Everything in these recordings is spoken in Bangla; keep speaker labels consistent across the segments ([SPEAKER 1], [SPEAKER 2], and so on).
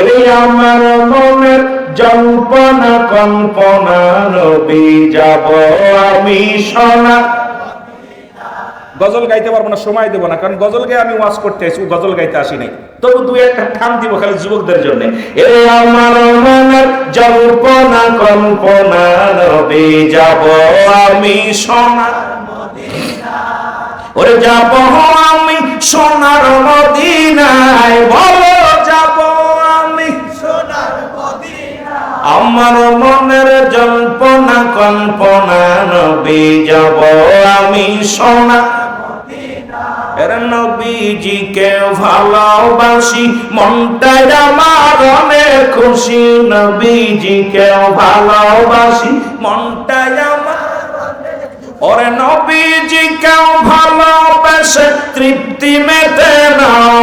[SPEAKER 1] এরে আমার মনের জল্পনা কল্পনা নবী যাব আমি সোনা।
[SPEAKER 2] গজল গাইতে পারব না সময় দেবো না কারণ গজল গায়ে আমি ওয়াজ করতে আসি গজল গাইতে আসি নাই।
[SPEAKER 1] তবু দুই একটা ঠান দিব খালি যুবকদের জন্য। আমার মনের জল্পনা কল্পনা যাব আমি সোনা। ওরে যাব আমি সোনার মদিনায় বলো আমার মনের জল্পনা, কল্পনা, নবী যাব আমি সোনা। নবীজিকে ভালোবাসি মনটাই আমার অনেক খুশি। নবীজিকে ভালোবাসি মনটাই আমার ওরে নবীজিকে ভালোবেসে, তৃপ্তি মেতে নাও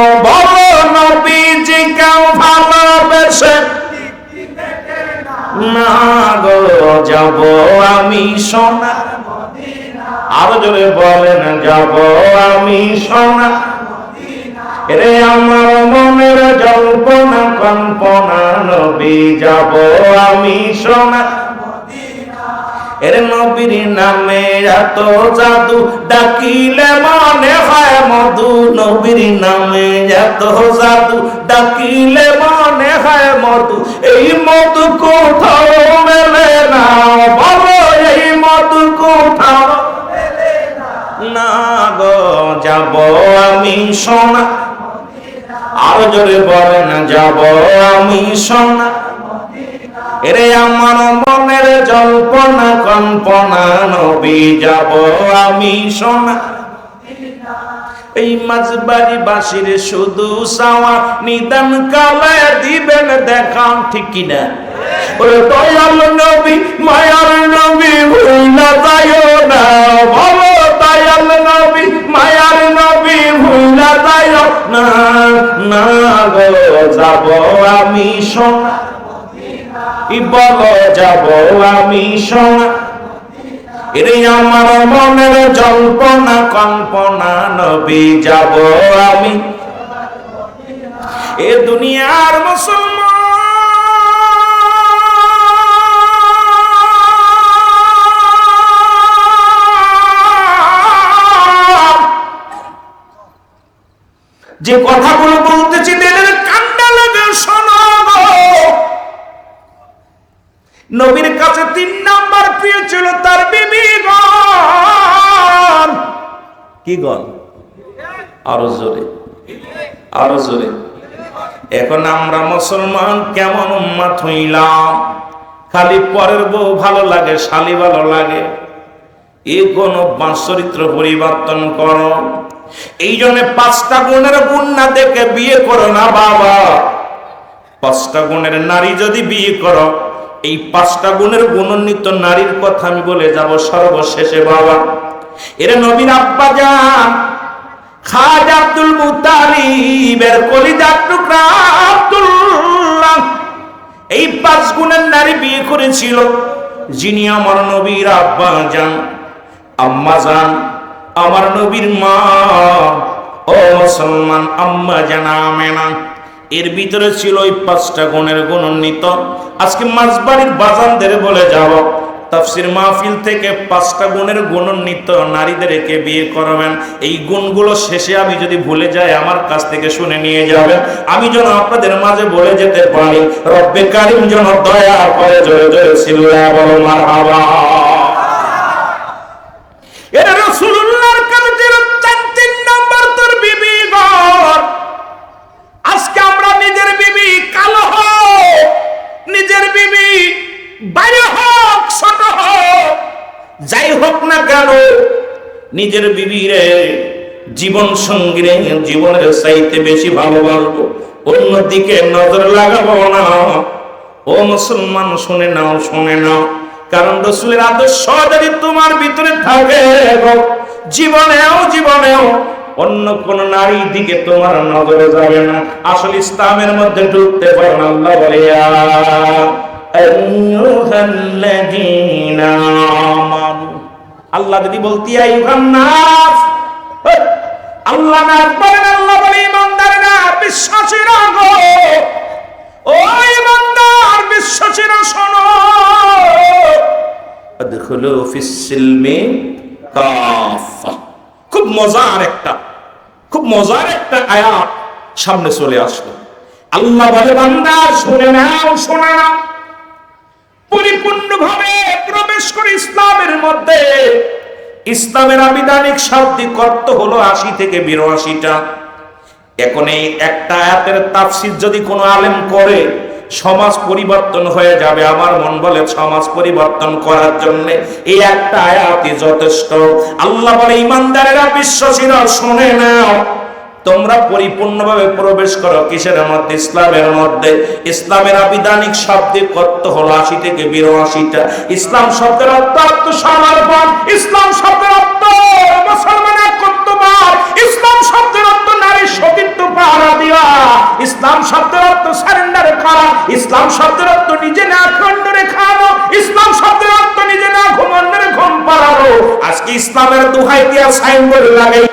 [SPEAKER 1] যাব আমি সোনা আরও জোরে বলেন, যাব আমি সোনা রে আমার মনের জল্পনা, কল্পনা, নবী, যাব আমি সোনা এর নবীর নামে এত জাদু ডাকিলে মনে হয় মধু। নবীর নামে এত জাদু ডাকিলে মনে হয় মধু। এই মধু যাব আমি সোনা। আরও জোরে বলেন, যাব আমি সোনা। এরে আমার মনের জল্পনা, কল্পনা, নবী, যাব আমি সোনা। এই মাঝবাড়ি বাসির শুধু সাওয়া নিদান কালে দিবেন দেখা ঠিক কিনা? ওরে দয়াল নবী, মায়ার নবী, ভুইলা যায়ও না। বলো আমি আমার মনের জল্পনা কল্পনা, নবী, যাব আমি। এ দুনিয়ার মুসলমান। যে কথাগুলো বলতেছি নবীর কাছে তিন নাম্বার প্রিয় ছিল তার বিবি গণ। কি গণ? আরও জোরে। আরও জোরে। এখন আমরা মুসলমান কেমন উম্মাত হইলাম? খালি পরের বউ ভালো লাগে, শালি ভালো লাগে। এ কোন চরিত্র পরিবর্তন করো। এই জন্য পাঁচটা গুণের গুণ না দেখে বিয়ে করো না বাবা। পাঁচটা গুণের নারী যদি বিয়ে করো এই পাঁচটা গুণের গুণান্বিত নারীর কথা আমি বলে যাব সর্বশেষে বাবা। এর নবীন আব্বা যান, খাজ আব্দুল মুতালিবের কলিজার টুকরা আব্দুল্লাহ। এই পাঁচ গুণের নারী বিয়ে করেছিল, যিনি আমার নবীর আব্বা যান, আম্মা যান, আমার নবীর মা, ও মুসলমান আম্মা জানা মেনা এর ভিতরে ছিল ওই পাঁচটা গুণের গুণান্বিত আজকে মাঝবাড়ির বাজানদের বলে যাব, তাফসির মাহফিল থেকে পাঁচটা গুণের গুণান্বিত নারীদেরকে বিয়ে করাবেন। এই গুণগুলো শেষে আমি যদি ভুলে যাই, আমার কাছ থেকে শুনে নিয়ে যাবেন। আমি যেন আপনাদের মাঝে বলে যেতে পারি, রব্বে কারিম যেন দয়া করে জোরে জোরে সিল্লা বলো, মারহাবা। নিজের বিবি রে জীবন সঙ্গী জীবনের চাইতে বেশি ভালোবাসবো। অন্যদিকে নজর লাগাবো না। ও মুসলমান, শুনে নাও শুনে নাও। কারণ রসুলের আদর্শ যদি তোমার ভিতরে থাকে জীবনেও জীবনেও অন্য কোন নারীর দিকে তোমার নজরে যাবে না। আসল ইসলামের মধ্যে ঢুকতে পারো না, আল্লাহ বলে, "ইয়া আইয়ুহাল্লাযীনা আমানু।" আল্লাহ যদি বলতি আল্লাহ না বলেন, আল্লাহ বলে, ইমানদার না, বিশ্বাসীরা গো। ও ইমানদার, বিশ্বাসীরা শোনো। আদখুলু ফিসসিলমি কাফা খুব মজার একটা, খুব মজার একটা আয়াত সামনে চলে আসলো। আল্লাহ বলে, বান্দা, শুনে নাও, শোনা নাও। পরিপূর্ণভাবে প্রবেশ করে ইসলামের মধ্যে। ইসলামের আবিধানিক শাব্দিক অর্থ হলো আশি থেকে বিরাশিটা। এখন এই একটা আয়াতের তাফসির যদি কোনো আলেম করে, সমাজ পরিবর্তন হয়ে যাবে। আমার মন বলে সমাজ পরিবর্তন করার জন্য এই একটা আয়াতই যথেষ্ট। আল্লাহ বলে, ইমানদারেরা বিশ্বাসীরা শুনে নাও তোমরা পরিপূর্ণভাবে প্রবেশ করো কিসের মধ্যে? ইসলামের মধ্যে। ইসলামের আবিধানিক শব্দের অর্থ হলো? আশি থেকে বিরাশিটা। ইসলাম শব্দের অর্থ আত্মসমর্পণ ইসলাম শব্দের অর্থ মুসলমানের কর্তব্য ইসলাম শব্দের অর্থ নারীর সতীত্ব পাহারা দেওয়া। ইসলাম শব্দের অর্থ সারেন্ডার করা। ইসলাম শব্দের অর্থ নিজে না খণ্ডরে খাওয়ানো। ইসলাম শব্দের অর্থ নিজে না ঘুমান্ডরে ঘুম পাড়ানো। আজকে ইসলামের দোহাই দিয়া সাইনবোর্ড লাগাই